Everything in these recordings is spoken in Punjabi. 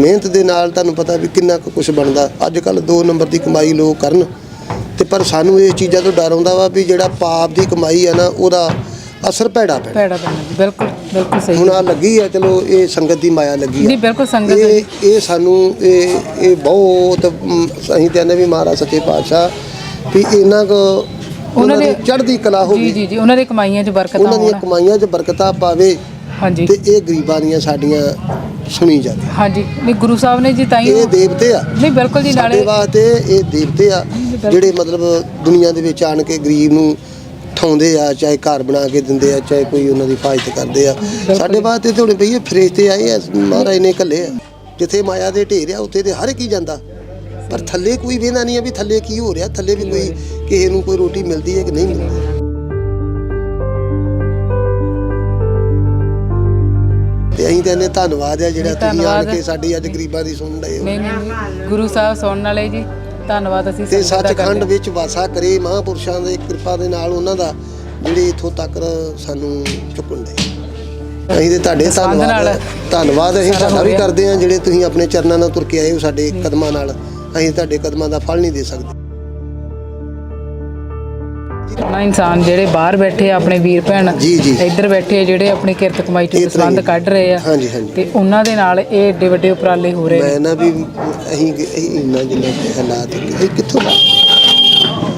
ਮਿਹਨਤ ਦੇ ਨਾਲ ਤੁਹਾਨੂੰ ਪਤਾ ਵੀ ਕਿੰਨਾ ਕੁ ਕੁਝ ਬਣਦਾ। ਅੱਜ ਕੱਲ 2 ਨੰਬਰ ਦੀ ਕਮਾਈ ਲੋਕ ਕਰਨ। ਤੇ ਪਰ ਸਾਨੂੰ ਇਹ ਚੀਜ਼ਾਂ ਤੋਂ ਡਰ ਆਉਂਦਾ ਵਾ ਵੀ ਜਿਹੜਾ ਪਾਪ ਦੀ ਕਮਾਈ ਆ ਨਾ ਉਹਦਾ ਅਸਰ ਭੈੜਾ ਪੈਣਾ। ਪੈੜਾ ਪੈਣਾ ਜੀ ਬਿਲਕੁਲ ਬਿਲਕੁਲ ਸਹੀ। ਹੁਣ ਆ ਲੱਗੀ ਆ ਚਲੋ ਇਹ ਸੰਗਤ ਦੀ ਮਾਇਆ ਲੱਗੀ ਆ। ਬਿਲਕੁਲ ਸੰਗਤ ਇਹ ਇਹ ਸਾਨੂੰ ਇਹ ਇਹ ਬਹੁਤ ਅਸੀਂ ਕਹਿੰਦੇ ਵੀ ਮਹਾਰਾਜ ਸੱਚੇ ਪਾਤਸ਼ਾਹ ਵੀ ਇਹਨਾਂ ਕੋ ਉਹਨਾਂ ਦੀ ਦੇ- ਚੜ੍ਹਦੀ ਕਲਾ ਜੀ ਹੋਵੇ ਜੀ ਜੀ ਉਹਨਾਂ ਦੇ ਕਮਾਈਆਂ 'ਚ ਬਰਕਤਾਂ ਉਹਨਾਂ ਦੀਆਂ ਹੋਣ। ਕਮਾਈਆਂ 'ਚ ਬਰਕਤਾਂ ਪਾਵੇ। ਹਾਂਜੀ। ਤੇ ਇਹ ਗਰੀਬਾਂ ਦੀਆਂ ਸਾਡੀਆਂ ਸੁਣੀ ਜਾਵੇ ਹਾਂਜੀ। ਨਹੀਂ ਗੁਰੂ ਸਾਹਿਬ ਨੇ ਜੀ ਤਾਂ ਹੀ ਇਹ ਦੇਵਤੇ ਆ। ਨਹੀਂ ਬਿਲਕੁਲ ਜੀ ਸਾਡੇ ਨਾਲੇ ਵਾਸਤੇ ਇਹ ਦੇਵਤੇ ਆ ਜਿਹੜੇ ਮਤਲਬ ਦੁਨੀਆ ਦੇ ਵਿੱਚ ਆਣ ਕੇ ਗਰੀਬ ਨੂੰ ਠਾਉਂਦੇ ਆ ਚਾਹੇ ਘਰ ਬਣਾ ਕੇ ਦਿੰਦੇ ਆ ਚਾਹੇ ਕੋਈ ਉਹਨਾਂ ਦੀ ਫਾਇਦ ਕਰਦੇ ਆ। ਸਾਡੇ ਵਾਸਤੇ ਤੇ ਹੁਣ ਭਈ ਇਹ ਫਰਿਸ਼ਤੇ ਆਏ ਆ ਮਹਾਰਾਜ ਨੇ ਘੱਲੇ ਆ। ਜਿੱਥੇ ਮਾਇਆ ਦੇ ਢੇਰ ਆ ਉੱਥੇ ਤੇ ਹਰ ਇੱਕ ਹੀ ਜਾਂਦਾ। ਪਰ ਥੱਲੇ ਕੋਈ ਵੇਖਦਾ ਨਹੀਂ ਆ ਵੀ ਥੱਲੇ ਕੀ ਹੋ ਰਿਹਾ ਥੱਲੇ ਵੀ ਕੋਈ ਕਿਸੇ ਨੂੰ ਕੋਈ ਰੋਟੀ ਮਿਲਦੀ ਹੈ ਕਿ ਨਹੀਂ ਮਿਲਦੀ। ਤੇ ਅਸੀਂ ਕਹਿੰਦੇ ਧੰਨਵਾਦ ਆ ਜਿਹੜਾ ਤੁਸੀਂ ਆਣ ਧੰਨਵਾਦ। ਕੇ ਸਾਡੀ ਅੱਜ ਗਰੀਬਾਂ ਦੀ ਸੁਣ ਰਹੇ ਹੋ। ਨਹੀਂ ਨਹੀਂ ਗੁਰੂ ਸਾਹਿਬ ਸੁਣਨ ਵਾਲੇ ਜੀ ਧੰਨਵਾਦ ਅਸੀਂ ਤੇ ਸੰਗਤ ਦਾ ਸੱਚਖੰਡ ਵਿੱਚ ਵਾਸਾ ਕਰੇ ਮਹਾਂਪੁਰਸ਼ਾਂ ਦੇ ਕਿਰਪਾ ਦੇ ਨਾਲ ਉਹਨਾਂ ਦਾ ਜਿਹੜੇ ਇਥੋਂ ਤੱਕ ਸਾਨੂੰ ਚੁੱਕਣ ਦੇ। ਅਸੀਂ ਤੇ ਤੁਹਾਡੇ ਧੰਨਵਾਦ ਨਾਲ ਧੰਨਵਾਦ ਅਸੀਂ ਸਾਰਾ ਹੋ ਤੁਹਾਡਾ ਵੀ ਰਿਹਾ। ਕਰਦੇ ਹਾਂ ਜਿਹੜੇ ਤੁਸੀਂ ਆਪਣੇ ਚਰਨਾਂ ਨਾਲ ਤੁਰ ਕੇ ਆਏ ਹੋ ਸਾਡੇ ਕਦਮਾਂ ਨਾਲ। ਅਸੀਂ ਤੁਹਾਡੇ ਕਦਮਾਂ ਦਾ ਫਲ ਨਹੀਂ ਦੇ ਸਕਦੇ। ਨਾ ਇਨਸਾਨ ਜਿਹੜੇ ਬਾਹਰ ਬੈਠੇ ਆ, ਆਪਣੇ ਵੀਰ ਭੈਣ ਜੀ, ਜੀ। ਇੱਧਰ ਬੈਠੇ ਆ, ਜਿਹੜੇ ਆਪਣੀ ਕਿਰਤ ਕਮਾਈ ਤੋਂ ਇਹ ਤਰ੍ਹਾਂ ਹੀ। ਕੱਢ ਰਹੇ ਆ ਹਾਂਜੀ ਹਾਂਜੀ। ਤੇ ਉਹਨਾਂ ਦੇ ਨਾਲ ਇਹ ਏਡੇ ਵੱਡੇ ਉਪਰਾਲੇ ਹੋ ਰਹੇ ਨੇ ਮੈਂ ਨਾ। ਵੀ ਅਸੀਂ ਅਸੀਂ ਇੰਨਾ ਜਿੰਨਾ ਕੁ ਹਾਲਾਤ ਅਸੀਂ ਕਿੱਥੋਂ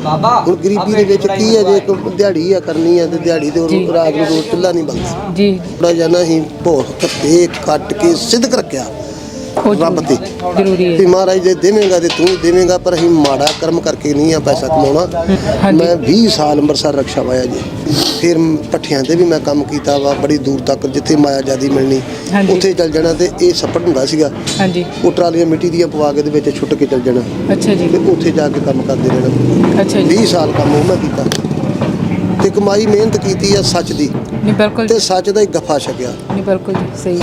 ਬਾਬਾ ਹੁਣ ਗਰੀਬੀ ਦੇ ਵਿੱਚ ਕੀ ਹੈ ਜੇ ਇੱਕ ਦਿਹਾੜੀ ਆ ਕਰਨੀ ਆ ਤੇ ਦਿਹਾੜੀ ਤੇ ਜੀ। ਉਹ ਰਾਤ ਨੂੰ ਰੋਜ਼ ਚੁੱਲ੍ਹਾ ਨਹੀਂ ਬਲਦਾ ਜੀ। ਥੋੜਾ ਜਿਹਾ ਨਾ ਅਸੀਂ ਭੋਖ ਕੱਟੇ ਕੱਟ ਕੇ ਸਿੱਧਕ ਰੱਖਿਆ। ਉਹ ਰੱਬ ਤੇ ਜ਼ਰੂਰੀ ਵੀ ਹੈ ਮਹਾਰਾਜ ਜੇ ਦੇਵੇਂਗਾ ਤੇ ਤੂੰ ਦੇਵੇਂਗਾ ਪਰ ਅਸੀਂ ਮਾੜਾ ਕਰਮ ਕਰਕੇ ਨਹੀਂ ਆ ਪੈਸਾ ਕਮਾਉਣਾ। ਮੈਂ 20 ਸਾਲ ਅੰਮ੍ਰਿਤਸਰ ਰਕਸ਼ਾ ਵਾਇਆ ਜੀ। ਫਿਰ ਪੱਠਿਆਂ ਤੇ ਵੀ ਮੈਂ ਕੰਮ ਕੀਤਾ ਵਾ ਬੜੀ ਦੂਰ ਤੱਕ ਜਿੱਥੇ ਮਾਇਆ ਜਿਆਦੀ ਮਿਲਣੀ। ਉੱਥੇ ਚੱਲ ਜਾਣਾ ਤੇ ਇਹ ਸੱਪੜ ਹੁੰਦਾ ਸੀਗਾ। ਹਾਂਜੀ। ਉਹ ਟਰਾਲੀਆਂ ਮਿੱਟੀ ਦੀਆਂ ਪਵਾ ਕੇ ਦੇ ਵਿੱਚ ਛੁੱਟ ਕੇ ਚੱਲ ਜਾਣਾ। ਅੱਛਾ ਜੀ। ਤੇ ਉੱਥੇ ਜਾ ਕੇ ਕੰਮ ਕਰਦੇ ਰਹਿਣਾ। ਅੱਛਾ ਜੀ। 20 ਸਾਲ ਕੰਮ ਉਹ ਮੈਂ ਕੀਤਾ। ਤੇ ਕਮਾਈ ਮਿਹਨਤ ਕੀਤੀ ਆ ਸੱਚ ਦੀ। ਨਹੀਂ ਬਿਲਕੁਲ ਤੇ ਸੱਚ ਦਾ ਹੀ ਗੱਫਾ ਛਕਿਆ। ਨਹੀਂ ਬਿਲਕੁਲ ਜੀ ਸਹੀ।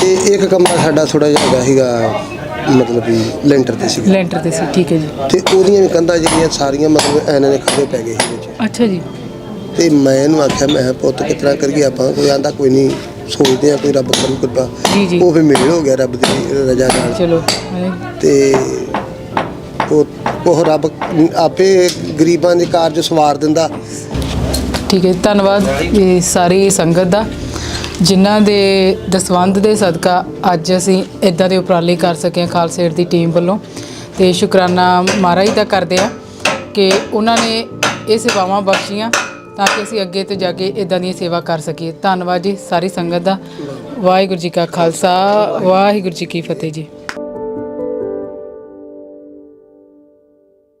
ਤੇ ਇੱਕ ਕਮਰਾ ਸਾਡਾ ਥੋੜਾ ਜਿਹਾ ਹੈਗਾ ਸੀਗਾ ਮਤਲਬ ਵੀ ਲੈਂਟਰ ਤੇ ਸੀਗਾ। ਲੈਂਟਰ ਤੇ ਸੀ ਠੀਕ ਹੈ ਜੀ। ਤੇ ਉਹਦੀਆਂ ਵੀ ਕੰਧਾਂ ਜਿਹੜੀਆਂ ਸਾਰੀਆਂ ਮਤਲਬ ਐਨਾਂ ਦੇ ਖੱਬੇ ਪੈ ਗਏ ਸੀ ਵਿੱਚ। ਅੱਛਾ ਜੀ। ਤੇ ਮੈਂ ਇਹਨੂੰ ਆਖਿਆ ਮੈਂ ਕਿਹਾ, ਪੁੱਤ ਕਿਸ ਤਰ੍ਹਾਂ ਕਰੀਏ ਆਪਾਂ? ਕੋਈ ਆਂਦਾ ਕੋਈ ਨਹੀਂ ਸੋਚਦੇ ਆ ਕੋਈ ਰੱਬ ਕਰੂ ਕਿਰਪਾ। ਜੀ ਜੀ। ਉਹ ਵੀ ਮੇਲ ਹੋ ਗਿਆ ਰੱਬ ਦੀ ਰਜ਼ਾ ਨਾਲ। ਚਲੋ। ਤੇ ਉਹ ਉਹ ਰੱਬ ਆਪੇ ਗਰੀਬਾਂ ਦੇ ਕਾਰਜ ਸਵਾਰ ਦਿੰਦਾ। ਠੀਕ ਹੈ, ਧੰਨਵਾਦ ਇਹ ਸਾਰੀ ਸੰਗਤ ਦਾ, ਜਿਨ੍ਹਾਂ ਦੇ ਦਸਵੰਧ ਦੇ ਸਦਕਾ ਅੱਜ ਅਸੀਂ ਇਦਾਂ ਦੇ ਉਪਰਾਲੇ ਕਰ ਸਕੇ ਹਾਂ ਖਾਲਸਾ ਦੀ ਟੀਮ ਵੱਲੋਂ। ਤੇ ਸ਼ੁਕਰਾਨਾ ਮਹਾਰਾਜ ਦਾ ਕਰਦੇ ਆ ਕਿ ਉਹਨਾਂ ਨੇ ਇਹ ਸੇਵਾਵਾਂ ਬਖਸ਼ੀਆਂ ਤਾਂ ਕਿ ਅਸੀਂ ਅੱਗੇ ਤੋਂ ਜਾ ਕੇ ਇਦਾਂ ਦੀ ਸੇਵਾ ਕਰ ਸਕੀਏ। ਧੰਨਵਾਦ ਜੀ ਸਾਰੀ ਸੰਗਤ ਦਾ। ਵਾਹਿਗੁਰੂ ਜੀ ਕਾ ਖਾਲਸਾ, ਵਾਹਿਗੁਰੂ ਜੀ ਕੀ ਫਤਿਹ ਜੀ।